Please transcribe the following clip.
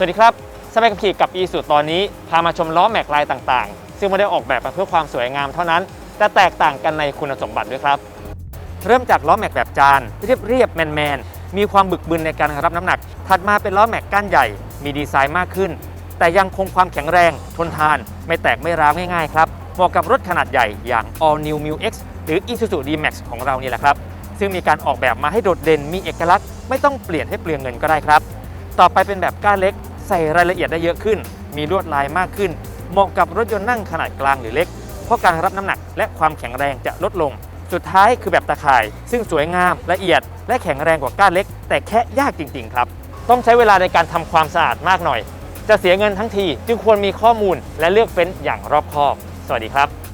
สวัสดีครับสมัยกับขี่กับอีสุตอนนี้พามาชมล้อแม็กลายต่างๆ ซึ่งไม่ได้ออกแบบมาเพื่อความสวยงามเท่านั้น แต่แตกต่างกันในคุณสมบัติด้วยครับ เริ่มจากล้อแม็กแบบจาน เรียบเรียบๆแมนแมนๆมีความบึกบึนในการรับน้ำหนัก ถัดมาเป็นล้อแม็กก้านใหญ่ มีดีไซน์มากขึ้น แต่ยังคงความแข็งแรงทนทาน ไม่แตกไม่ร้าวง่ายๆครับเหมาะกับรถขนาดใหญ่อย่าง All New m u X หรือ Isuzu D-Max ของเรานี่แหละครับ ซึ่งมีการออกแบบมาให้โดดเด่นมีเอกลักษณ์ไม่ต้องเปลี่ยนให้เปลืองเงินก็ได้ครับ ต่อไปเป็นแบบก้านเล็ก ใส่รายละเอียดได้เยอะขึ้น มีลวดลายมากขึ้น เหมาะกับรถยนต์นั่งขนาดกลางหรือเล็ก เพราะการรับน้ำหนักและความแข็งแรงจะลดลง สุดท้ายคือแบบตะข่าย ซึ่งสวยงามละเอียด และแข็งแรงกว่าก้านเล็ก แต่แค่ยากจริง ๆ ครับ ต้องใช้เวลาในการทำความสะอาดมากหน่อย จะเสียเงินทั้งที จึงควรมีข้อมูลและเลือกเฟ้นอย่างรอบคอบ สวัสดีครับ